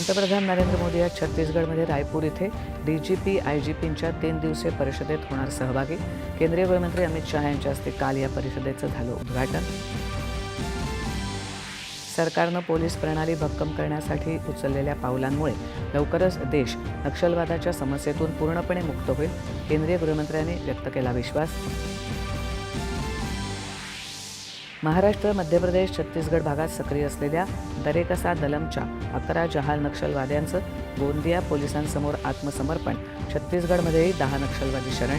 पंतप्रधान नरेंद्र मोदी आज छत्तीसगडमध्ये रायपूर इथे जी पींच्या तीन दिवसीय परिषदेत होणार सहभागी. केंद्रीय गृहमंत्री अमित शहा यांच्या हस्ते काल या परिषदेचं झालं उद्घाटन. सरकारनं पोलीस प्रणाली भक्कम करण्यासाठी उचललेल्या पावलांमुळे लवकरच देश नक्षलवादाच्या समस्येतून पूर्णपणे मुक्त होईल केंद्रीय गृहमंत्र्यांनी व्यक्त केला विश्वास. महाराष्ट्र मध्य प्रदेश छत्तीसगड भागात सक्रिय असलेल्या दरेकसा दलमच्या अकरा जहाल नक्षलवाद्यांचं गोंदिया पोलिसांसमोर आत्मसमर्पण. छत्तीसगडमध्येही दहा नक्षलवादी शरण.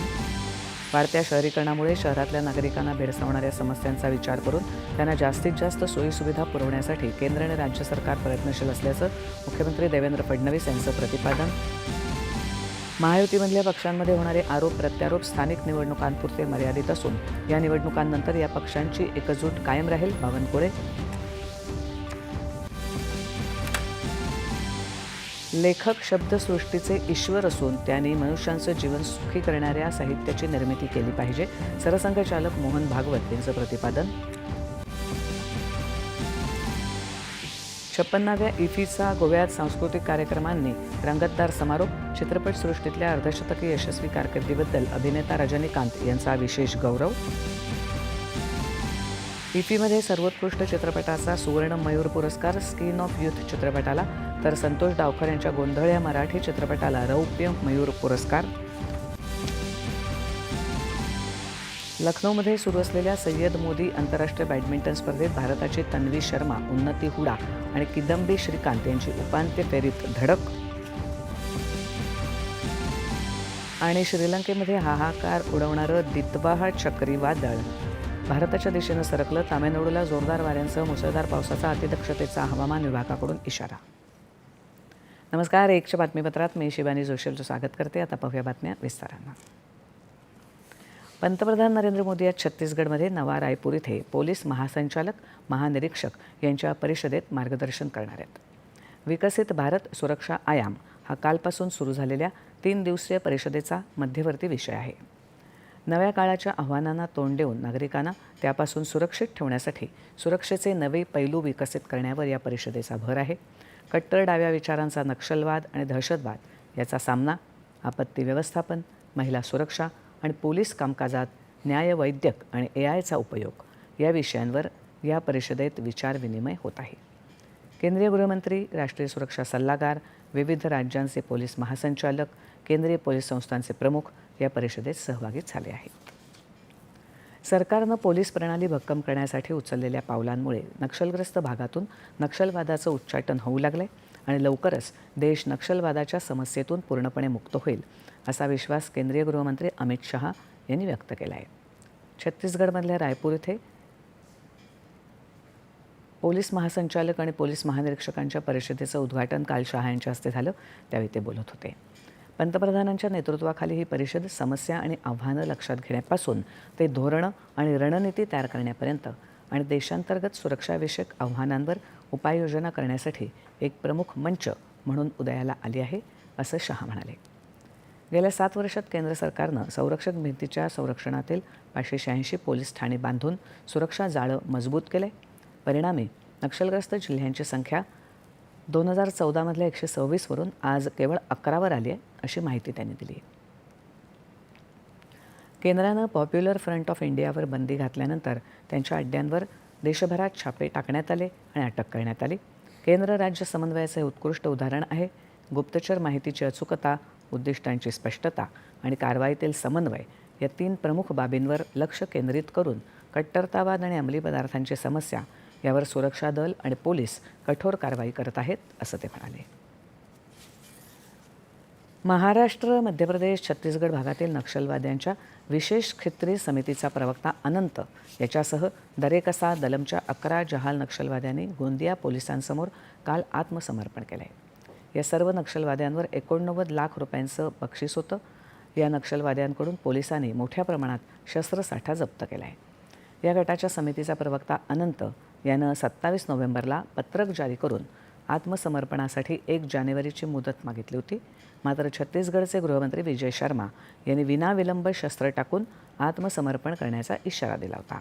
वाढत्या शहरीकरणामुळे शहरातल्या नागरिकांना भेडसावणाऱ्या समस्यांचा विचार करून त्यांना जास्तीत जास्त सोयीसुविधा पुरवण्यासाठी केंद्र आणि राज्य सरकार प्रयत्नशील असल्याचं मुख्यमंत्री देवेंद्र फडणवीस यांचं प्रतिपादन महायुतीमधल्या पक्षांमध्ये होणारे आरोप प्रत्यारोप स्थानिक निवडणुकांपुरते मर्यादित असून या निवडणुकांनंतर या पक्षांची एकजूट कायम राहील बावनकुळे लेखक शब्दसृष्टीचे ईश्वर असून त्यांनी मनुष्यांचं जीवन सुखी करणाऱ्या साहित्याची निर्मिती केली पाहिजे. सरसंघचालक मोहन भागवत यांचं प्रतिपादन छप्पन्नाव्या इफीचा गोव्यात सांस्कृतिक कार्यक्रमांनी रंगतदार समारोप चित्रपटसृष्टीतल्या अर्धशतकी यशस्वी कारकिर्दीबद्दल अभिनेता रजनीकांत यांचा विशेष गौरव. इफीमध्ये सर्वोत्कृष्ट चित्रपटाचा सुवर्ण मयूर पुरस्कार स्किन ऑफ युथ चित्रपटाला तर संतोष डावकर यांच्या गोंधळ या मराठी चित्रपटाला रौप्य मयूर पुरस्कार. लखनौमध्ये सुरू असलेल्या सय्यद मोदी आंतरराष्ट्रीय बॅडमिंटन स्पर्धेत भारताची तन्वी शर्मा उन्नती हुडा आणि किदंबी श्रीकांत यांची उपांत्य फेरीत धडक. आणि श्रीलंकेमध्ये हाहाकार उडवणारं दितवाह चक्रीवादळ. भारताच्या दिशेनं सरकलं तामिळनाडूला जोरदार वाऱ्यांसह मुसळधार पावसाचा अतिदक्षतेचा हवामान विभागाकडून इशारा. नमस्कार एकच्या बातमीपत्रात मी शिवानी जोशीलचं स्वागत करते. आता पाहूया बातम्या विस्तारानं. पंतप्रधान नरेंद्र मोदी आज छत्तीसगडमध्ये नवा रायपूर इथे पोलीस महासंचालक महानिरीक्षक यांच्या परिषदेत मार्गदर्शन करणार आहेत. विकसित भारत सुरक्षा आयाम हा कालपासून सुरू झालेल्या तीन दिवसीय परिषदेचा मध्यवर्ती विषय आहे. नव्या काळाच्या आव्हानांना तोंड देऊन नागरिकांना त्यापासून सुरक्षित ठेवण्यासाठी सुरक्षेचे नवे पैलू विकसित करण्यावर या परिषदेचा भर आहे. कट्टर डाव्या विचारांचा नक्षलवाद आणि दहशतवाद याचा सामना आपत्ती व्यवस्थापन महिला सुरक्षा आणि पोलीस कामकाजात न्यायवैद्यक आणि ए आयचा उपयोग या विषयांवर या परिषदेत विचारविनिमय होत आहे. केंद्रीय गृहमंत्री राष्ट्रीय सुरक्षा सल्लागार विविध राज्यांचे पोलीस महासंचालक केंद्रीय पोलीस संस्थांचे प्रमुख या परिषदेत सहभागी झाले आहेत. सरकारनं पोलीस प्रणाली भक्कम करण्यासाठी उचललेल्या पावलांमुळे नक्षलग्रस्त भागातून नक्षलवादाचं उच्चाटन होऊ लागलंय आणि लवकरच देश नक्षलवादाच्या समस्येतून पूर्णपणे मुक्त होईल असा विश्वास केंद्रीय गृहमंत्री अमित शहा यांनी व्यक्त केला आहे. छत्तीसगडमधल्या रायपूर इथे पोलीस महासंचालक आणि पोलीस महानिरीक्षकांच्या परिषदेचं उद्घाटन काल शहा यांच्या हस्ते झालं त्यावेळी ते बोलत होते. पंतप्रधानांच्या नेतृत्वाखाली ही परिषद समस्या आणि आव्हानं लक्षात घेण्यापासून ते धोरणं आणि रणनीती तयार करण्यापर्यंत आणि देशांतर्गत सुरक्षाविषयक आव्हानांवर उपाययोजना करण्यासाठी एक प्रमुख मंच म्हणून उदयाला आली आहे असं शहा म्हणाले. गेल्या सात वर्षात केंद्र सरकारनं संरक्षक भिंतीच्या संरक्षणातील पाचशे शहाऐंशी पोलीस ठाणे बांधून सुरक्षा जाळं मजबूत केलं. परिणामी नक्षलग्रस्त जिल्ह्यांची संख्या दोन हजार चौदामधल्या एकशे सव्वीसवरून आज केवळ अकरावर आली आहे अशी माहिती त्यांनी दिली केंद्रानं पॉप्युलर फ्रंट ऑफ इंडियावर बंदी घातल्यानंतर त्यांच्या अड्ड्यांवर देशभरात छापे टाकण्यात आले आणि अटक करण्यात आली. केंद्र राज्य समन्वयाचं हे उत्कृष्ट उदाहरण आहे. गुप्तचर माहितीची अचूकता उद्दिष्टांची स्पष्टता आणि कारवाईतील समन्वय या तीन प्रमुख बाबींवर लक्ष केंद्रित करून कट्टरतावाद आणि अंमली पदार्थांची समस्या यावर सुरक्षा दल आणि पोलीस कठोर कारवाई करत आहेत असं ते म्हणाले. महाराष्ट्र मध्य प्रदेश छत्तीसगड भागातील नक्षलवाद्यांच्या विशेष खित्री समितीचा प्रवक्ता अनंत याच्यासह दरेकसा दलमच्या अकरा जहाल नक्षलवाद्यांनी गोंदिया पोलिसांसमोर काल आत्मसमर्पण केलं आहे या सर्व नक्षलवाद्यांवर एकोणनव्वद लाख रुपयांचं बक्षीस होतं. या नक्षलवाद्यांकडून पोलिसांनी मोठ्या प्रमाणात शस्त्रसाठा जप्त केला आहे या गटाच्या समितीचा प्रवक्ता अनंत यानं सत्तावीस नोव्हेंबरला पत्रक जारी करून आत्मसमर्पणासाठी एक जानेवारीची मुदत मागितली होती. मात्र छत्तीसगडचे गृहमंत्री विजय शर्मा यांनी विनाविलंब शस्त्र टाकून आत्मसमर्पण करण्याचा इशारा दिला होता.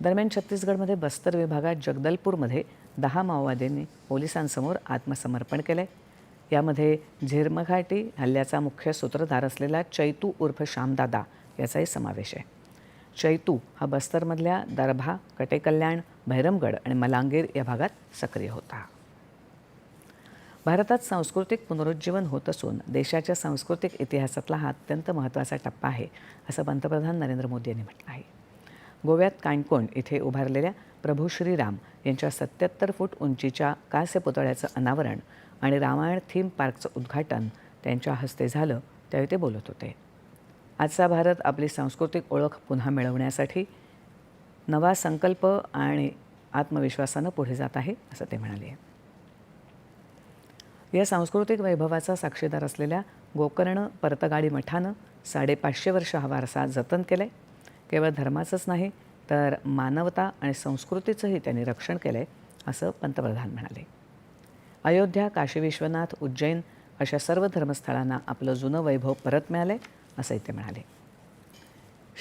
दरम्यान छत्तीसगडमध्ये बस्तर विभागात जगदलपूरमध्ये दहा माओवाद्यांनी पोलिसांसमोर आत्मसमर्पण केलं आहे यामध्ये झिरमघाटी हल्ल्याचा मुख्य सूत्रधार असलेला चैतू उर्फ श्यामदादा याचाही समावेश आहे. चैतू हा बस्तरमधल्या दरभा कटेकल्याण भैरमगड आणि मलांगीर या भागात सक्रिय होता. भारतात सांस्कृतिक पुनरुज्जीवन होत असून देशाच्या सांस्कृतिक इतिहासातला हा अत्यंत महत्त्वाचा टप्पा आहे असं पंतप्रधान नरेंद्र मोदी यांनी म्हटलं आहे. गोव्यात काणकोण इथे उभारलेल्या प्रभू श्रीराम यांच्या सत्याहत्तर फूट उंचीच्या कास्य पुतळ्याचं अनावरण आणि रामायण थीम पार्कचं उद्घाटन त्यांच्या हस्ते झालं त्यावेळी ते बोलत होते. आजचा भारत आपली सांस्कृतिक ओळख पुन्हा मिळवण्यासाठी नवा संकल्प आणि आत्मविश्वासानं पुढे जात आहे असं ते म्हणाले. या सांस्कृतिक वैभवाचा साक्षीदार असलेल्या गोकर्ण परतगाडी मठानं साडेपाचशे वर्ष हा वारसा जतन केला आहे केवळ धर्माचंच नाही तर मानवता आणि संस्कृतीचंही त्यांनी रक्षण केलं आहे असं पंतप्रधान म्हणाले. अयोध्या काशी विश्वनाथ उज्जैन अशा सर्व धर्मस्थळांना आपलं जुनं वैभव परत मिळालं आहे असंही ते म्हणाले.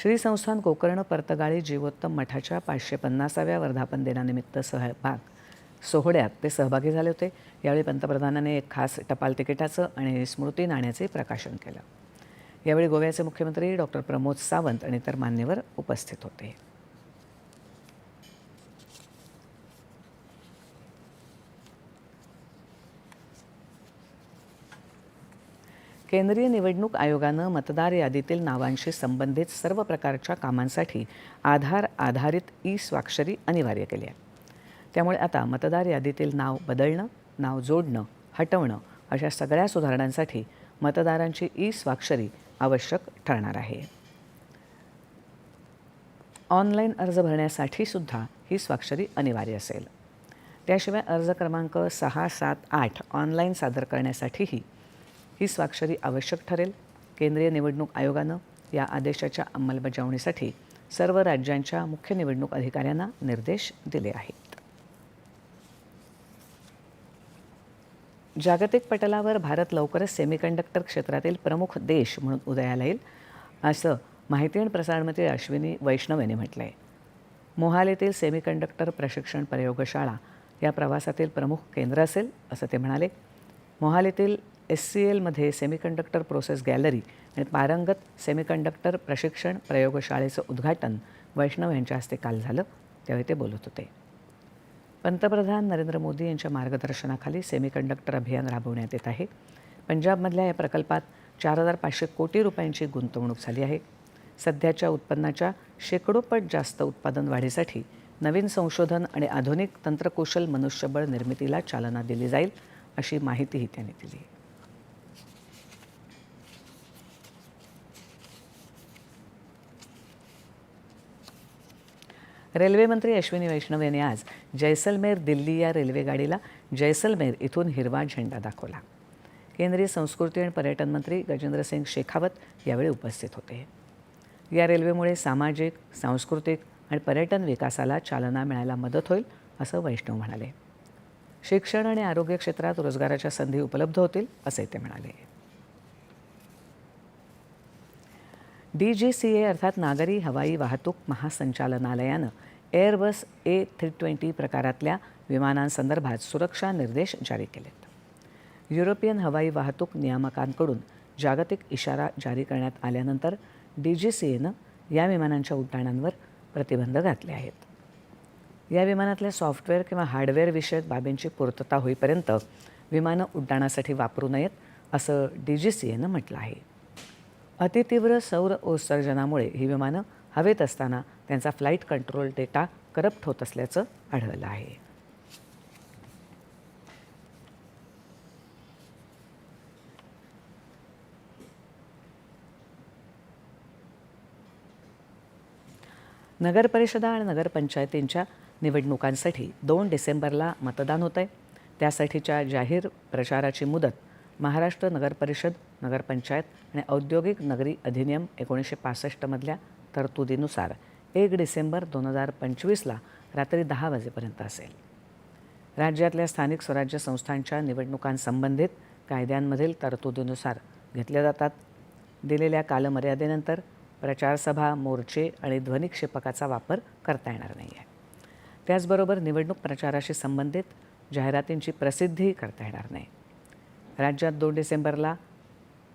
श्री संस्थान गोकर्ण परतगाळी जीवोत्तम मठाच्या पाचशे पन्नासाव्या वर्धापन दिनानिमित्त सहभाग सोहळ्यात ते सहभागी झाले होते. यावेळी पंतप्रधानांनी एक खास टपाल तिकिटाचं आणि स्मृती नाण्याचे प्रकाशन केलं. यावेळी गोव्याचे मुख्यमंत्री डॉक्टर प्रमोद सावंत आणि इतर मान्यवर उपस्थित होते. केंद्रीय निवडणूक आयोगानं मतदार यादीतील नावांशी संबंधित सर्व प्रकारच्या कामांसाठी आधार आधारित ई स्वाक्षरी अनिवार्य केली आहे. त्यामुळे आता मतदार यादीतील नाव बदलणं नाव जोडणं हटवणं अशा सगळ्या सुधारणांसाठी मतदारांची ई स्वाक्षरी आवश्यक ठरणार आहे. ऑनलाईन अर्ज भरण्यासाठी सुद्धा ही स्वाक्षरी अनिवार्य असेल. त्याशिवाय अर्ज क्रमांक सहा सात आठ ऑनलाईन सादर करण्यासाठीही ही स्वाक्षरी आवश्यक ठरेल. केंद्रीय निवडणूक आयोगानं या आदेशाच्या अंमलबजावणीसाठी सर्व राज्यांच्या मुख्य निवडणूक अधिकाऱ्यांना निर्देश दिले आहेत. जागतिक पटलावर भारत लवकरच सेमीकंडक्टर क्षेत्रातील प्रमुख देश म्हणून उदयाला येईल असं माहिती आणि प्रसारणमंत्री अश्विनी वैष्णव यांनी म्हटलं आहे मोहालीतील सेमीकंडक्टर प्रशिक्षण प्रयोगशाळा या प्रवासातील प्रमुख केंद्र असेल असं ते म्हणाले. मोहालीतील एस सी एलमध्ये सेमीकंडक्टर प्रोसेस गॅलरी आणि पारंगत सेमीकंडक्टर प्रशिक्षण प्रयोगशाळेचं उद्घाटन वैष्णव यांच्या हस्ते काल झालं त्यावेळी ते बोलत होते. पंतप्रधान नरेंद्र मोदी यांच्या मार्गदर्शनाखाली सेमीकंडक्टर अभियान राबवण्यात येत आहे. पंजाबमधल्या या प्रकल्पात चार हजार पाचशे कोटी रुपयांची गुंतवणूक झाली आहे. सध्याच्या उत्पन्नाच्या शेकडोपट जास्त उत्पादन वाढीसाठी नवीन संशोधन आणि आधुनिक तंत्रकुशल मनुष्यबळ निर्मितीला चालना दिली जाईल अशी माहितीही त्यांनी दिली रेल्वेमंत्री अश्विनी वैष्णव यांनी आज जैसलमेर दिल्ली या रेल्वेगाडीला जैसलमेर इथून हिरवा झेंडा दाखवला. केंद्रीय संस्कृती आणि पर्यटन मंत्री गजेंद्रसिंग शेखावत यावेळी उपस्थित होते. या रेल्वेमुळे सामाजिक सांस्कृतिक आणि पर्यटन विकासाला चालना मिळायला मदत होईल असं वैष्णव म्हणाले. शिक्षण आणि आरोग्य क्षेत्रात रोजगाराच्या संधी उपलब्ध होतील असं ते म्हणाले. डी जी सी ए अर्थात नागरी हवाई वाहतूक महासंचालनालयानं एअरबस ए थ्री ट्वेंटी प्रकारातल्या विमानांसंदर्भात सुरक्षा निर्देश जारी केलेत. युरोपियन हवाई वाहतूक नियामकांकडून जागतिक इशारा जारी करण्यात आल्यानंतर डी जी सी एनं या विमानांच्या उड्डाणांवर प्रतिबंध घातले आहेत. या विमानातल्या सॉफ्टवेअर किंवा हार्डवेअर विषयक बाबींची पूर्तता होईपर्यंत विमानं उड्डाणासाठी वापरू नयेत असं डी जी सी एनं म्हटलं आहे. अतितीव्र सौर उत्सर्जनामुळे ही विमानं हवेत असताना त्यांचा फ्लाईट कंट्रोल डेटा करप्ट होत असल्याचं आढळलं आहे. नगरपरिषदा आणि नगरपंचायतींच्या निवडणुकांसाठी दोन डिसेंबरला मतदान होतं आहे त्यासाठीच्या जाहीर प्रचाराची मुदत महाराष्ट्र नगरपरिषद नगरपंचायत आणि औद्योगिक नगरी अधिनियम एकोणीसशे पासष्टमधल्या तरतुदीनुसार एक डिसेंबर दोन हजार पंचवीसला रात्री दहा वाजेपर्यंत असेल. राज्यातल्या स्थानिक स्वराज्य संस्थांच्या निवडणुकांसंबंधित कायद्यांमधील तरतुदीनुसार घेतल्या जातात. दिलेल्या कालमर्यादेनंतर प्रचारसभा मोर्चे आणि ध्वनिक्षेपकाचा वापर करता येणार नाही आहे त्याचबरोबर निवडणूक प्रचाराशी संबंधित जाहिरातींची प्रसिद्धीही करता येणार नाही. राज्यात दोन डिसेंबरला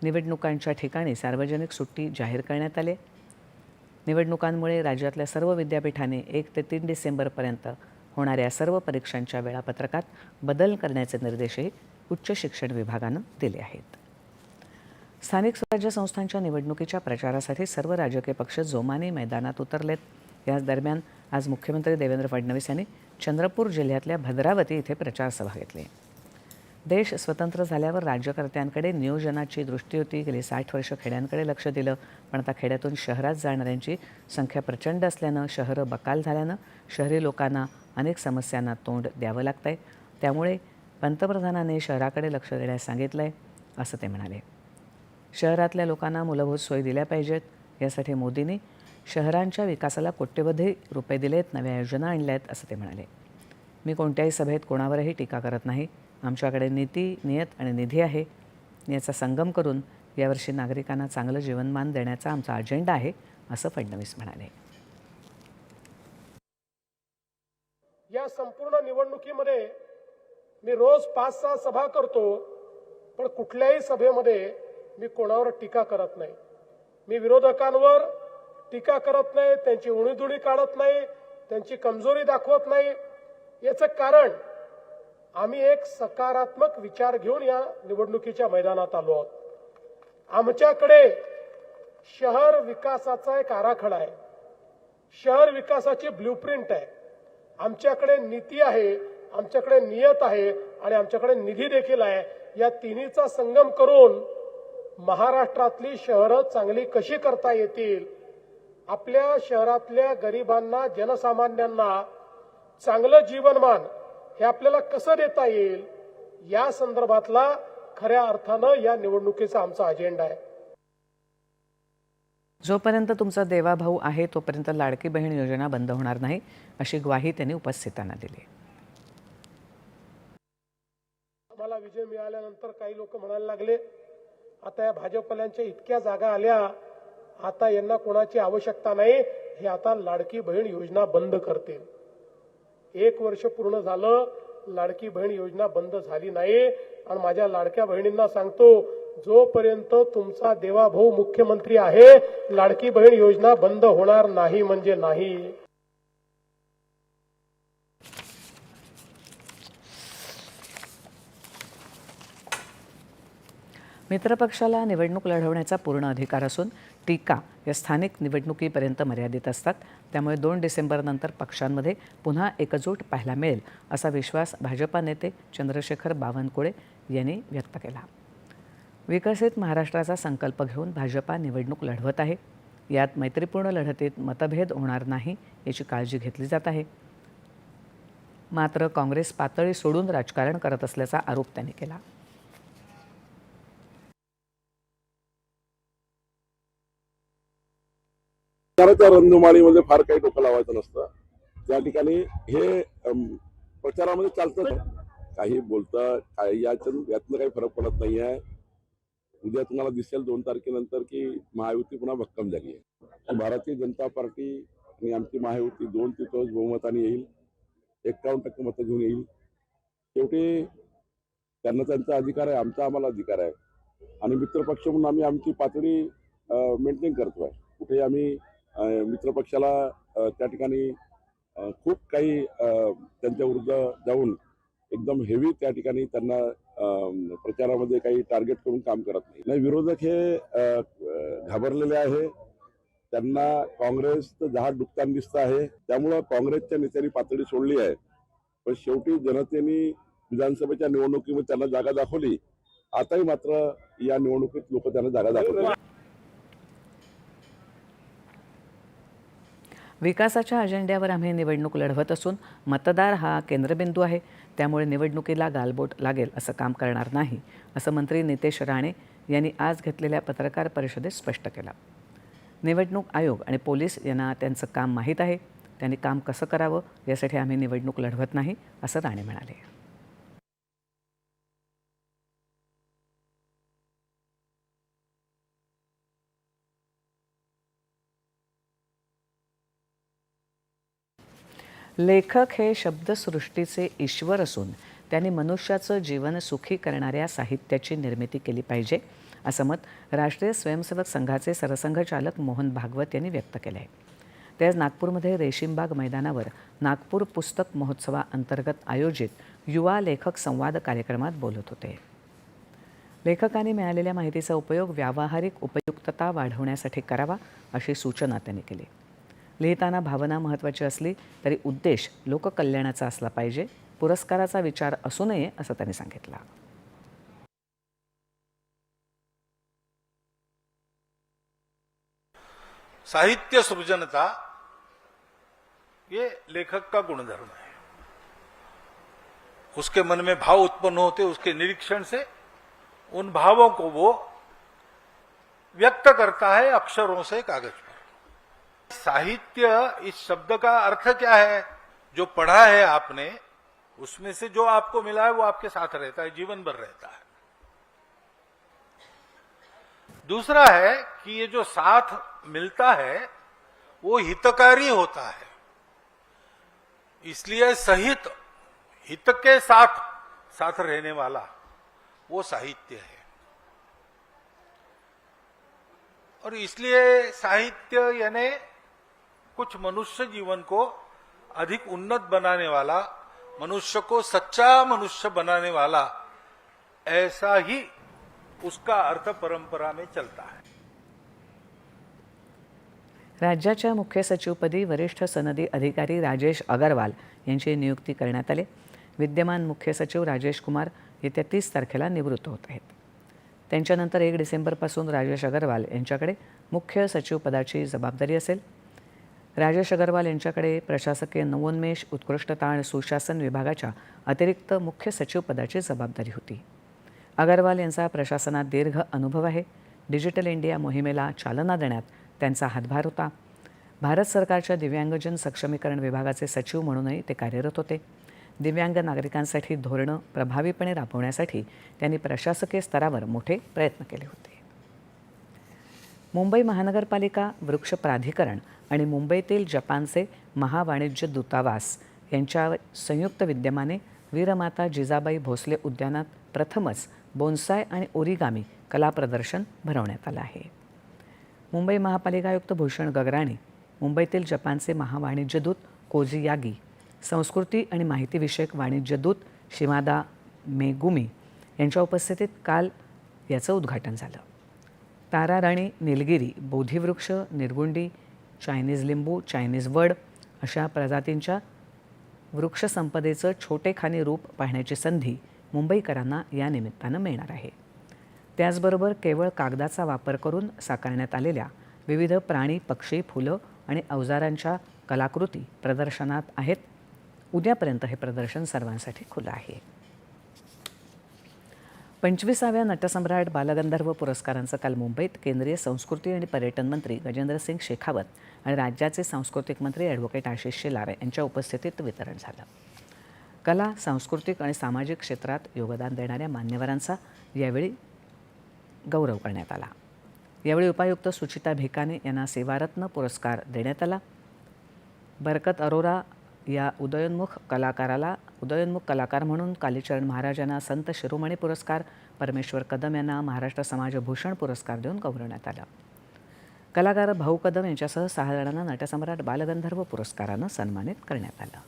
निवडणुकांच्या ठिकाणी सार्वजनिक सुट्टी जाहीर करण्यात आली. निवडणुकांमुळे राज्यातल्या सर्व विद्यापीठाने एक ते तीन डिसेंबरपर्यंत होणाऱ्या सर्व परीक्षांच्या वेळापत्रकात बदल करण्याचे निर्देशही उच्च शिक्षण विभागानं दिले आहेत. स्थानिक स्वराज्य संस्थांच्या निवडणुकीच्या प्रचारासाठी सर्व राजकीय पक्ष जोमाने मैदानात उतरलेत. याच दरम्यान आज मुख्यमंत्री देवेंद्र फडणवीस यांनी चंद्रपूर जिल्ह्यातल्या भद्रावती इथे प्रचारसभा घेतली. देश स्वतंत्र झाल्यावर राज्यकर्त्यांकडे नियोजनाची दृष्टी होती. गेली साठ वर्ष खेड्यांकडे लक्ष दिलं. पण आता खेड्यातून शहरात जाणाऱ्यांची संख्या प्रचंड असल्यानं शहरं बकाल झाल्यानं शहरी लोकांना अनेक समस्यांना तोंड द्यावं लागतंय. त्यामुळे पंतप्रधानांनी शहराकडे लक्ष देण्यास सांगितलं आहे असं ते म्हणाले. शहरातल्या लोकांना मूलभूत सोयी दिल्या पाहिजेत. यासाठी मोदींनी शहरांच्या विकासाला कोट्यवधी रुपये दिलेत नव्या योजना आणल्या आहेत असं ते म्हणाले. मी कोणत्याही सभेत कोणावरही टीका करत नाही. आमच्याकडे नीती नियत आणि निधी आहे. याचा संगम करून यावर्षी नागरिकांना चांगलं जीवनमान देण्याचा आमचा अजेंडा आहे असं फडणवीस म्हणाले. या संपूर्ण निवडणुकीमध्ये मी रोज पाच सहा सभा करतो पण कुठल्याही सभेमध्ये मी कोणावर टीका करत नाही. मी विरोधकांवर टीका करत नाही त्यांची उणीधुणी काढत नाही त्यांची कमजोरी दाखवत नाही. याचं कारण आम्ही एक सकारात्मक विचार घेऊन या निवडणुकीच्या मैदानात आलो आहोत. आमच्याकडे शहर विकासाचा एक आराखडा आहे. शहर विकासाची ब्ल्यूप्रिंट आहे. आमच्याकडे नीती आहे आमच्याकडे नियत आहे आणि आमच्याकडे निधी देखील आहे. या तिन्हीचा संगम करून महाराष्ट्रातली शहरं चांगली कशी करता येतील? आपल्या शहरातल्या गरिबांना जनसामान्यांना चांगलं जीवनमान हे आपल्याला कसं देता येईल? या संदर्भातला खऱ्या अर्थानं या निवडणुकीचा आमचा अजेंडा आहे. जोपर्यंत तुमचा देवाभाऊ आहे तोपर्यंत लाडकी बहीण योजना बंद होणार नाही अशी ग्वाही त्यांनी उपस्थितांना दिली. आम्हाला विजय मिळाल्यानंतर काही लोक म्हणायला लागले आता या भाजपल्यांच्या इतक्या जागा आल्या आता यांना कोणाची आवश्यकता नाही हे आता लाडकी बहीण योजना बंद करतील. एक वर्ष पूर्ण झालं लाडकी बहीण योजना बंद झाली नाही. आणि माझ्या लाडक्या बहिणींना सांगतो जोपर्यंत तुमचा देवाभाऊ मुख्यमंत्री आहे लाडकी बहीण योजना बंद होणार नाही म्हणजे नाही. मित्रपक्षाला निवडणूक लढवण्याचा पूर्ण अधिकार असून टीका या स्थानिक निवडणुकीपर्यंत मर्यादित असतात. त्यामुळे दोन डिसेंबरनंतर पक्षांमध्ये पुन्हा एकजूट पाहायला मिळेल असा विश्वास भाजपा नेते चंद्रशेखर बावनकुळे यांनी व्यक्त केला. विकसित महाराष्ट्राचा संकल्प घेऊन भाजपा निवडणूक लढवत आहे. यात मैत्रीपूर्ण लढतीत मतभेद होणार नाही याची काळजी घेतली जात आहे. मात्र काँग्रेस पातळी सोडून राजकारण करत असल्याचा आरोप त्यांनी केला. प्रचाराच्या रंगमाळीमध्ये फार काही डोकं लावायचं नसतं. त्या ठिकाणी हे प्रचारामध्ये चालतं काही बोलतं काही याच्यातून यातनं काही फरक पडत नाही आहे उद्या तुम्हाला दिसेल दोन तारखेनंतर की महायुती पुन्हा भक्कम झाली आहे भारतीय जनता पार्टी आणि आमची महायुती दोन तृतीयांश बहुमताने येईल. एक्कावन्न टक्के मतं घेऊन येईल. शेवटी त्यांना त्यांचा अधिकार आहे आमचा आम्हाला अधिकार आहे. आणि मित्रपक्ष म्हणून आम्ही आमची पातळी मेंटेन करतो आहे कुठेही आम्ही मित्रपक्षाला त्या ठिकाणी खूप काही अ, त्यांच्या विरुद्ध जाऊन एकदम हेवी त्या ठिकाणी त्यांना प्रचारामध्ये काही टार्गेट करून काम करत नाही. नाही विरोधक हे घाबरलेले आहे. त्यांना काँग्रेस जहाज डुबताना दिसत आहे. त्यामुळं काँग्रेसच्या नेत्यांनी पातळी सोडली आहे. पण शेवटी जनतेने विधानसभेच्या निवडणुकीमध्ये त्यांना जागा दाखवली. आताही मात्र या निवडणुकीत लोक त्यांना जागा दाखवली. विकासाच्या अजेंड्यावर आम्ही निवडणूक लढवत असून मतदार हा केंद्रबिंदू आहे. त्यामुळे निवडणुकीला गालबोट लागेल असं काम करणार नाही असं मंत्री नितेश राणे यांनी आज घेतलेल्या पत्रकार परिषदेत स्पष्ट केलं. निवडणूक आयोग आणि पोलीस यांना त्यांचं काम माहीत आहे. त्यांनी काम कसं करावं यासाठी आम्ही निवडणूक लढवत नाही असं राणे म्हणाले. लेखक हे शब्दसृष्टीचे ईश्वर असून त्यांनी मनुष्याचं जीवन सुखी करणाऱ्या साहित्याची निर्मिती केली पाहिजे असं मत राष्ट्रीय स्वयंसेवक संघाचे सरसंघचालक मोहन भागवत यांनी व्यक्त केलं आहे ते आज नागपूरमध्ये रेशीमबाग मैदानावर नागपूर पुस्तक महोत्सवाअंतर्गत आयोजित युवा लेखक संवाद कार्यक्रमात बोलत होते. लेखकांनी मिळालेल्या माहितीचा उपयोग व्यावहारिक उपयुक्तता वाढवण्यासाठी करावा अशी सूचना त्यांनी केली. लिहिताना भावना महत्त्वाची असली तरी उद्देश लोककल्याणाचा असला पाहिजे. पुरस्काराचा विचार असू नये असं त्यांनी सांगितलं. साहित्य सृजनता ये लेखक का गुणधर्म है। उसके मन में भाव उत्पन्न होते उसके निरीक्षण से उन भावों को वो व्यक्त करता है अक्षरों से कागज पर। साहित्य, इस शब्द का अर्थ क्या है? जो पढ़ा है आपने, उसमें से जो आपको मिला है, वो आपके साथ रहता है, जीवन भर रहता है। दूसरा है कि ये जो साथ मिलता है, वो हितकारी होता है। इसलिए सहित, हित के साथ साथ रहने वाला, वो साहित्य है। और इसलिए साहित्य, यानी कुछ मनुष्य जीवन को अधिक उन्नत बनाने वाला मनुष्य को सच्चा मनुष्य बनाने वाला ऐसा ही उसका अर्थ परंपरा में चलता है। राज्याच्या मुख्य सचिवपदी वरिष्ठ सनदी अधिकारी राजेश अगरवाल यांची नियुक्ती करण्यात आली. विद्यमान मुख्य सचिव राजेश कुमार येत्या तीस तारखेला निवृत्त होत आहेत. त्यांच्यानंतर एक डिसेंबरपासून राजेश अगरवाल यांच्याकडे मुख्य सचिवपदाची जबाबदारी असेल. राजेश अगरवाल यांच्याकडे प्रशासकीय नवोन्मेष उत्कृष्टता आणि सुशासन विभागाच्या अतिरिक्त मुख्य सचिवपदाची जबाबदारी होती. अगरवाल यांचा प्रशासनात दीर्घ अनुभव आहे. डिजिटल इंडिया मोहिमेला चालना देण्यात त्यांचा हातभार होता. भारत सरकारच्या दिव्यांगजन सक्षमीकरण विभागाचे सचिव म्हणूनही ते कार्यरत होते. दिव्यांग नागरिकांसाठी धोरणं प्रभावीपणे राबवण्यासाठी त्यांनी प्रशासकीय स्तरावर मोठे प्रयत्न केले होते. मुंबई महानगरपालिका वृक्ष प्राधिकरण आणि मुंबईतील जपानचे महावाणिज्य दूतावास यांच्या संयुक्त विद्यमाने वीरमाता जिजाबाई भोसले उद्यानात प्रथमच बोन्साय आणि ओरिगामी कला प्रदर्शन भरवण्यात आलं आहे. मुंबई महापालिका आयुक्त भूषण गगराणी मुंबईतील जपानचे महावाणिज्यदूत कोजी यागी संस्कृती आणि माहितीविषयक वाणिज्यदूत शिमादा मेगुमी यांच्या उपस्थितीत काल याचं उद्घाटन झालं. ताराराणी निलगिरी बोधिवृक्ष निर्गुंडी चायनीज लिंबू चायनीज वड अशा प्रजातींच्या वृक्षसंपदेचं छोटेखानी रूप पाहण्याची संधी मुंबईकरांना या निमित्तानं मिळणार आहे. त्याचबरोबर केवळ कागदाचा वापर करून साकारण्यात आलेल्या विविध प्राणी पक्षी फुलं आणि अवजारांच्या कलाकृती प्रदर्शनात आहेत. उद्यापर्यंत हे प्रदर्शन सर्वांसाठी खुलं आहे. पंचवीसाव्या नटसम्राट बालगंधर्व पुरस्कारांचं काल मुंबईत केंद्रीय संस्कृती आणि पर्यटन मंत्री गजेंद्रसिंग शेखावत आणि राज्याचे सांस्कृतिक मंत्री ॲडव्होकेट आशिष शेलार यांच्या उपस्थितीत वितरण झालं. कला सांस्कृतिक आणि सामाजिक क्षेत्रात योगदान देणाऱ्या मान्यवरांचा यावेळी गौरव करण्यात आला. यावेळी उपायुक्त सुचिता भिकाने यांना सेवारत्न पुरस्कार देण्यात आला. बरकत अरोरा या उदयोन्मुख कलाकाराला उदयोन्मुख कलाकार म्हणून कालीचरण महाराजांना संत शिरोमणी पुरस्कार परमेश्वर कदम यांना महाराष्ट्र समाज भूषण पुरस्कार देऊन गौरवण्यात आला. कलाकार भाऊ कदम यांच्यासह सहा जणांना नटसम्राट बालगंधर्व पुरस्कारानं सन्मानित करण्यात आलं.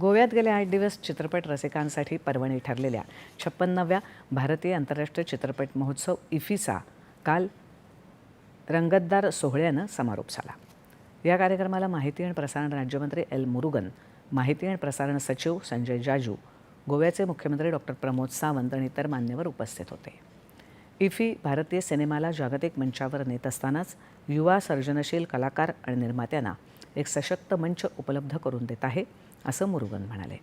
गोव्यात गेले आठ दिवस चित्रपट रसिकांसाठी पर्वणी ठरलेल्या छप्पन्नाव्या भारतीय आंतरराष्ट्रीय चित्रपट महोत्सव इफीचा काल रंगतदार सोहळ्यानं समारोप झाला. या कार्यक्रमाला माहिती आणि प्रसारण राज्यमंत्री एल मुरुगन माहिती आणि प्रसारण सचिव संजय जाजू गोव्याचे मुख्यमंत्री डॉक्टर प्रमोद सावंत आणि इतर मान्यवर उपस्थित होते. इफी भारतीय सिनेमाला जागतिक मंचावर नेत असतानाच युवा सर्जनशील कलाकार आणि निर्मात्यांना एक सशक्त मंच उपलब्ध करून देत आहे. असं मुरुगन म्हणाले.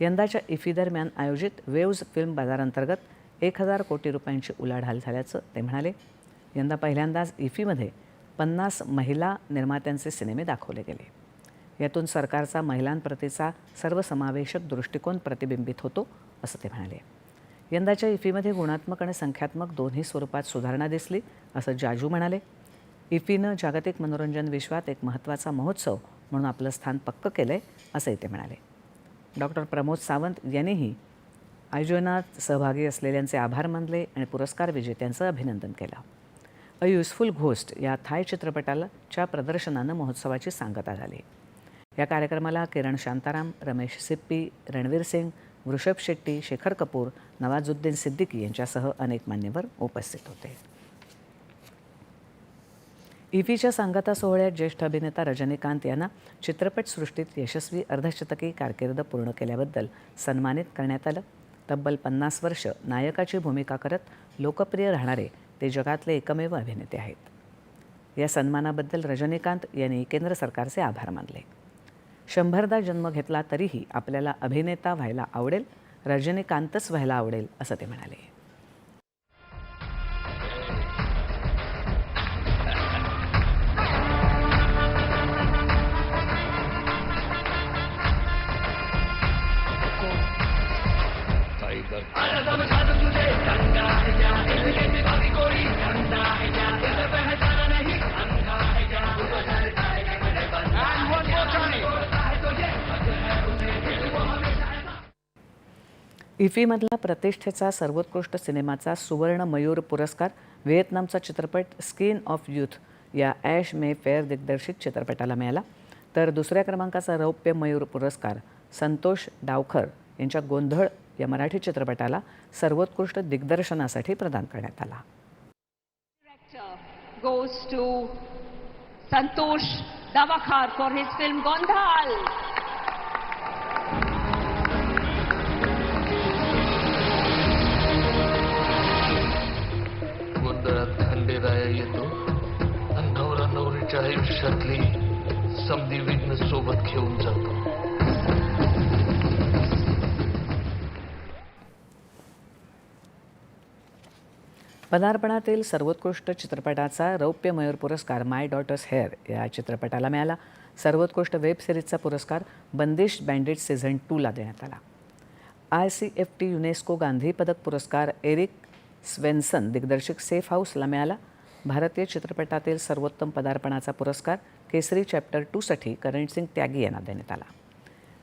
यंदाच्या इफी दरम्यान आयोजित वेव्ज फिल्म बाजारांतर्गत एक हजार कोटी रुपयांची उलाढाल झाल्याचं ते म्हणाले. यंदा पहिल्यांदाच इफीमध्ये पन्नास महिला निर्मात्यांचे सिनेमे दाखवले गेले. यातून सरकारचा महिलांप्रतीचा सर्वसमावेशक दृष्टिकोन प्रतिबिंबित होतो असं ते म्हणाले. यंदाच्या इफीमध्ये गुणात्मक आणि संख्यात्मक दोन्ही स्वरूपात सुधारणा दिसली असं जाजू म्हणाले. इफीनं जागतिक मनोरंजन विश्वात एक महत्त्वाचा महोत्सव म्हणून आपलं स्थान पक्क केलं आहे असंही ते म्हणाले. डॉक्टर प्रमोद सावंत यांनीही आयोजनात सहभागी असलेल्यांचे आभार मानले आणि पुरस्कार विजेत्यांचं अभिनंदन केलं. अ युजफुल घोस्ट या थाय चित्रपटालाच्या प्रदर्शनानं महोत्सवाची सांगता झाली. या कार्यक्रमाला किरण शांताराम रमेश सिप्पी रणवीर सिंग वृषभ शेट्टी शेखर कपूर नवाजुद्दीन सिद्दीकी यांच्यासह अनेक मान्यवर उपस्थित होते. इफीच्या सांगता सोहळ्यात ज्येष्ठ अभिनेता रजनीकांत यांना चित्रपटसृष्टीत यशस्वी अर्धशतकी कारकीर्द पूर्ण केल्याबद्दल सन्मानित करण्यात आलं. तब्बल पन्नास वर्ष नायकाची भूमिका करत लोकप्रिय राहणारे ते जगातले एकमेव अभिनेते आहेत. या सन्मानाबद्दल रजनीकांत यांनी केंद्र सरकारचे आभार मानले. शंभरदा जन्म घेतला तरीही आपल्याला अभिनेता व्हायला आवडेल रजनीकांतच व्हायला आवडेल असं ते म्हणाले. इफीमधला प्रतिष्ठेचा सर्वोत्कृष्ट सिनेमाचा सुवर्ण मयूर पुरस्कार व्हिएतनामचा चित्रपट स्किन ऑफ यूथ या ॲश मे फेअर दिग्दर्शित चित्रपटाला मिळाला. तर दुसऱ्या क्रमांकाचा रौप्य मयूर पुरस्कार संतोष डावखर यांच्या गोंधळ या मराठी चित्रपटाला सर्वोत्कृष्ट दिग्दर्शनासाठी प्रदान करण्यात आला. Goes to Santosh Davakar for his film Gondhal. गोंधळात खंडेराया येतो. आणि नवरा नवरीच्या आयुष्यातली समधी विघ्न सोबत घेऊन जातो. पदार्पणातील सर्वोत्कृष्ट चित्रपटाचा रौप्य मयूर पुरस्कार माय डॉटर्स हेअर या चित्रपटाला मिळाला. सर्वोत्कृष्ट वेब सिरीजचा पुरस्कार बंदिश बँडेड सीझन टूला देण्यात आला. I C F T UNESCO Gandhi पदक पुरस्कार एरिक स्वेन्सन दिग्दर्शक सेफ हाऊसला मिळाला. भारतीय चित्रपटातील सर्वोत्तम पदार्पणाचा पुरस्कार केसरी चॅप्टर टूसाठी करणसिंग त्यागी यांना देण्यात आला.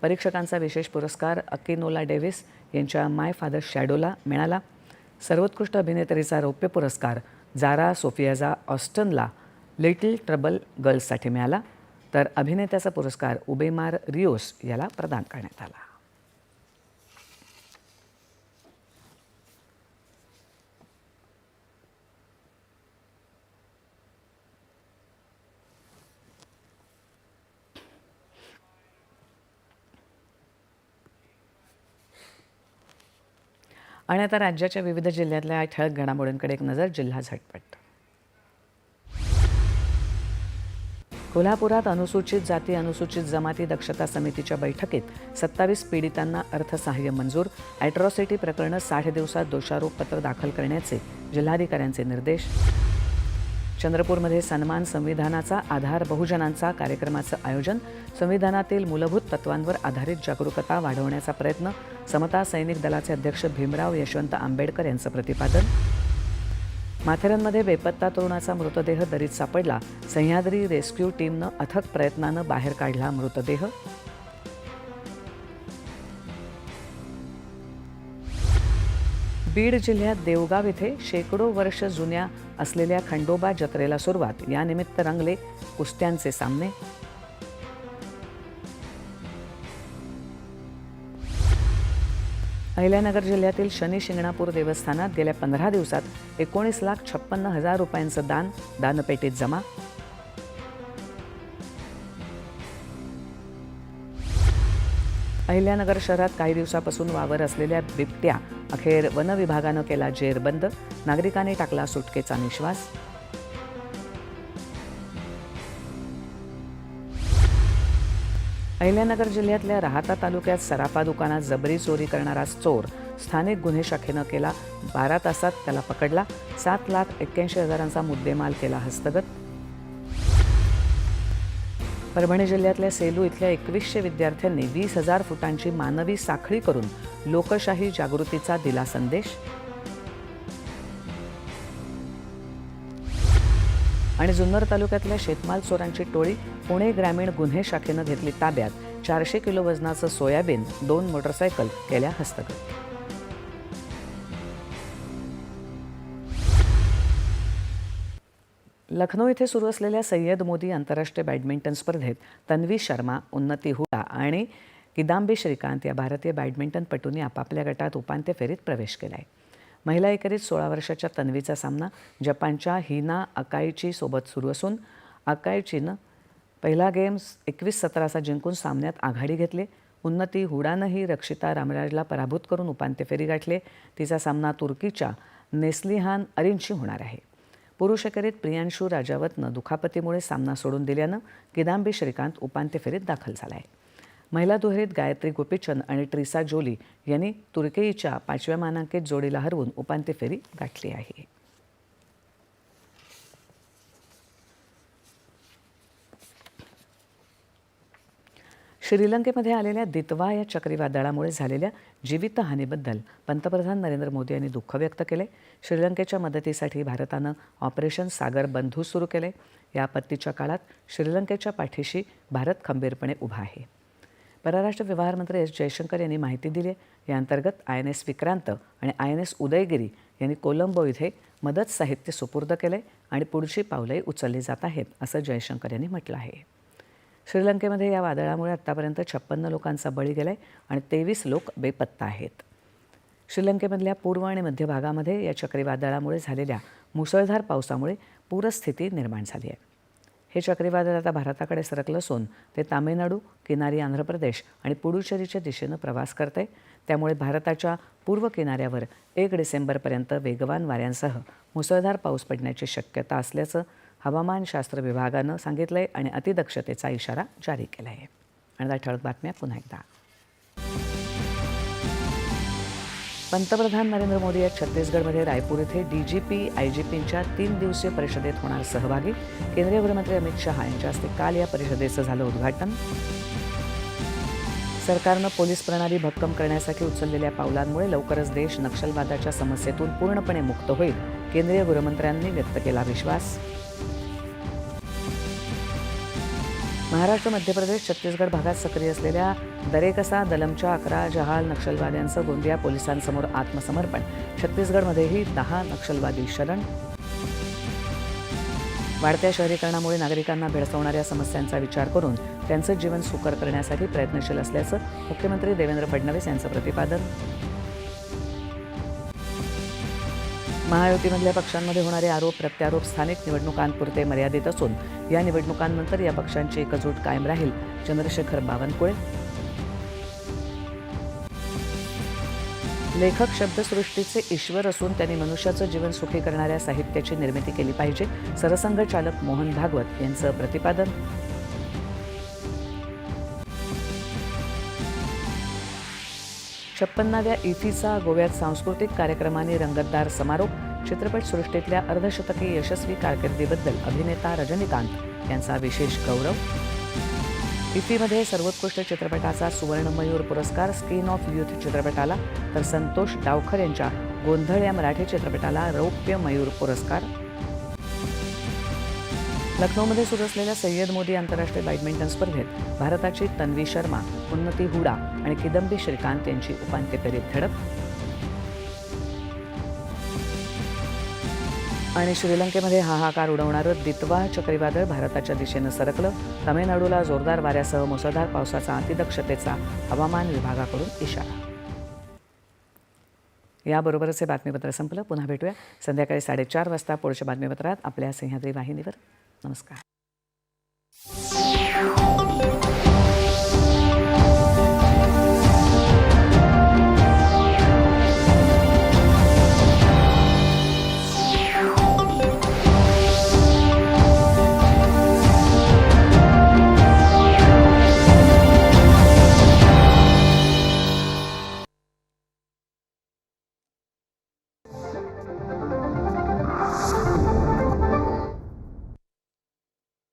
परीक्षकांचा विशेष पुरस्कार अकिनोला डेव्हिस यांच्या माय फादर शॅडोला मिळाला. सर्वोत्कृष्ट अभिनेत्रीचा रौप्य पुरस्कार जारा सोफियाजा ऑस्टनला लिटिल ट्रबल गर्ल्ससाठी मिळाला. तर अभिनेत्याचा पुरस्कार उबेमार रिओस याला प्रदान करण्यात आला. आणि आता राज्याच्या विविध जिल्ह्यातल्या ठळक घडामोडींकडे एक नजर जिल्हा झटपट. कोल्हापुरात अनुसूचित जाती अनुसूचित जमाती दक्षता समितीच्या बैठकीत सत्तावीस पीडितांना अर्थसहाय्य मंजूर ॲट्रॉसिटी प्रकरणं साठ दिवसात दोषारोपपत्र दाखल करण्याचे जिल्हाधिकाऱ्यांचे निर्देश. चंद्रपूरमध्ये सन्मान संविधानाचा आधार बहुजनांचा कार्यक्रमाचं आयोजन संविधानातील मूलभूत तत्वांवर आधारित जागरूकता वाढवण्याचा प्रयत्न समता सैनिक दलाचे अध्यक्ष भीमराव यशवंत आंबेडकर यांचं प्रतिपादन. माथेरानमध्ये बेपत्ता तरुणाचा मृतदेह दरीत सापडला. सह्याद्री रेस्क्यू टीमनं अथक प्रयत्नानं बाहेर काढला मृतदेह. बीड जिल्ह्यात देवगाव येथे शेकडो वर्ष जुन्या असलेल्या खंडोबा जत्रेला सुरुवात. यानिमित्त रंगले कुस्त्यांचे सामने. अहिल्यानगर जिल्ह्यातील शनी शिंगणापूर देवस्थानात गेल्या पंधरा दिवसात एकोणीस लाख छप्पन्न हजार रुपयांचं दान दानपेटीत जमा. अहिल्यानगर शहरात काही दिवसापासून वावर असलेल्या बिबट्या अखेर वन विभागानं केला जेरबंद नागरिकांनी टाकला सुटकेचा निश्वास. अहिल्यानगर जिल्ह्यातल्या राहाता तालुक्यात सराफा दुकानात जबरी चोरी करणारा चोर स्थानिक गुन्हे शाखेनं केला. बारा तासात त्याला पकडला. सात लाख एक्क्याऐंशी हजारांचा मुद्देमाल केला हस्तगत. परभणी जिल्ह्यातल्या सेलू इथल्या एकवीसशे विद्यार्थ्यांनी वीस हजार फुटांची मानवी साखळी करून लोकशाही जागृतीचा दिला संदेश. आणि जुन्नर तालुक्यातल्या शेतमाल चोरांची टोळी पुणे ग्रामीण गुन्हे शाखेनं घेतली ताब्यात. चारशे किलो वजनाचं सोयाबीन दोन मोटरसायकल केल्या हस्तगत. लखनौ इथे सुरू असलेल्या सय्यद मोदी आंतरराष्ट्रीय बॅडमिंटन स्पर्धेत तन्वी शर्मा उन्नती हुडा आणि किदांबी श्रीकांत या भारतीय बॅडमिंटनपटूंनी आपापल्या गटात उपांत्य फेरीत प्रवेश केला आहे महिला एकेरीत सोळा वर्षाच्या तन्वीचा सामना जपानच्या हिना अकाईची सोबत सुरू असून अकाईचीनं पहिला गेम एकवीस सतराचा जिंकून सामन्यात आघाडी घेतली. उन्नती हुडानंही रक्षिता रामराजला पराभूत करून उपांत्य फेरी गाठले. तिचा सामना तुर्कीच्या नेस्लिहान अरिनशी होणार आहे. पुरुष एकेरीत प्रियांशू राजावतनं दुखापतीमुळे सामना सोडून दिल्यानं किदांबी श्रीकांत उपांत्य फेरीत दाखल झाला आहे महिला दुहेरीत गायत्री गोपीचंद आणि ट्रिसा जोली यांनी तुर्केईच्या पाचव्या मानांकित जोडीला हरवून उपांत्य फेरी गाठली आहे. श्रीलंकेमध्ये आलेल्या दितवा या चक्रीवादळामुळे झालेल्या जीवितहानीबद्दल पंतप्रधान नरेंद्र मोदी यांनी दुःख व्यक्त केले. श्रीलंकेच्या मदतीसाठी भारतानं ऑपरेशन सागर बंधू सुरू केले. या आपत्तीच्या काळात श्रीलंकेच्या पाठीशी भारत खंबीरपणे उभा आहे. परराष्ट्र व्यवहार मंत्री एस जयशंकर यांनी माहिती दिली आहे. या अंतर्गत आय एन एस विक्रांत आणि आय एन एस उदयगिरी यांनी कोलंबो इथे मदत साहित्य सुपूर्द केले आणि पुढची पावलंही उचलली जात आहेत असं जयशंकर यांनी म्हटलं आहे. श्रीलंकेमध्ये या वादळामुळे आत्तापर्यंत छप्पन्न लोकांचा बळी गेला आहे आणि तेवीस लोक बेपत्ता आहेत. श्रीलंकेमधल्या पूर्व आणि मध्य भागामध्ये या चक्रीवादळामुळे झालेल्या मुसळधार पावसामुळे पूरस्थिती निर्माण झाली आहे. हे चक्रीवादळ आता भारताकडे सरकलं असून ते तामिळनाडू किनारी आंध्र प्रदेश आणि पुडुचेरीच्या दिशेनं प्रवास करते. त्यामुळे भारताच्या पूर्व किनाऱ्यावर एक डिसेंबरपर्यंत वेगवान वाऱ्यांसह मुसळधार पाऊस पडण्याची शक्यता असल्याचं हवामानशास्त्र विभागानं सांगितलं आहे आणि अतिदक्षतेचा इशारा जारी केला आहे आणि त्या ठळक बातम्या पुन्हा एकदा. पंतप्रधान नरेंद्र मोदी आज छत्तीसगडमध्ये रायपूर इथे D G P I G पींच्या तीन दिवसीय परिषदेत होणार सहभागी. केंद्रीय गृहमंत्री अमित शहा यांच्या हस्ते काल या परिषदेचं झालं उद्घाटन. सरकारनं पोलीस प्रणाली भक्कम करण्यासाठी उचललेल्या पावलांमुळे लवकरच देश नक्षलवादाच्या समस्येतून पूर्णपणे मुक्त होईल केंद्रीय गृहमंत्र्यांनी व्यक्त केला विश्वास. महाराष्ट्र मध्य प्रदेश छत्तीसगड भागात सक्रिय असलेल्या दरेकसा दलमच्या अकरा जहाल नक्षलवाद्यांचं गोंदिया पोलिसांसमोर आत्मसमर्पण. छत्तीसगडमध्येही दहा नक्षलवादी शरण. वाढत्या शहरीकरणामुळे नागरिकांना भेडसावणाऱ्या समस्यांचा विचार करून त्यांचं जीवन सुकर करण्यासाठी प्रयत्नशील असल्याचं मुख्यमंत्री देवेंद्र फडणवीस यांचं प्रतिपादन. महायुतीमधल्या पक्षांमध्ये होणारे आरोप प्रत्यारोप स्थानिक निवडणुकांपुरते मर्यादित असून या निवडणुकांनंतर या पक्षांची एकजूट कायम राहील. चंद्रशेखर बावनकुळे. लेखक शब्दसृष्टीचे ईश्वर असून त्यांनी मनुष्याचं जीवन सुखी करणाऱ्या साहित्याची निर्मिती केली पाहिजे. सरसंघचालक मोहन भागवत यांचं प्रतिपादन. छप्पन्नाव्या इफीचा गोव्यात सांस्कृतिक कार्यक्रमाने रंगतदार समारोप चित्रपटसृष्टीतल्या अर्धशतकी यशस्वी कारकिर्दीबद्दल अभिनेता रजनीकांत यांचा विशेष गौरव. इफीमध्ये सर्वोत्कृष्ट चित्रपटाचा सुवर्णमयूर पुरस्कार स्किन ऑफ युथ चित्रपटाला तर संतोष डावखर यांच्या गोंधळ या मराठी चित्रपटाला रौप्य मयूर पुरस्कार लखनौमध्ये सुरू असलेल्या सय्यद मोदी आंतरराष्ट्रीय बॅडमिंटन स्पर्धेत भारताची तन्वी शर्मा उन्नती हुडा आणि किदंबी श्रीकांत यांची उपांत्य फेरीत धडक. आणि श्रीलंकेमध्ये हाहाकार उडवणारं दितवा चक्रीवादळ भारताच्या दिशेनं सरकलं. तामिळनाडूला जोरदार वाऱ्यासह मुसळधार पावसाचा अतिदक्षतेचा हवामान विभागाकडून इशारा. याबरोबरच हे बातमीपत्र संपलं. पुन्हा भेटूया. संध्याकाळी साडेचार वाजता पुढच्या बातमीपत्रात आपल्या सह्याद्री वाहिनीवर. Namaskar.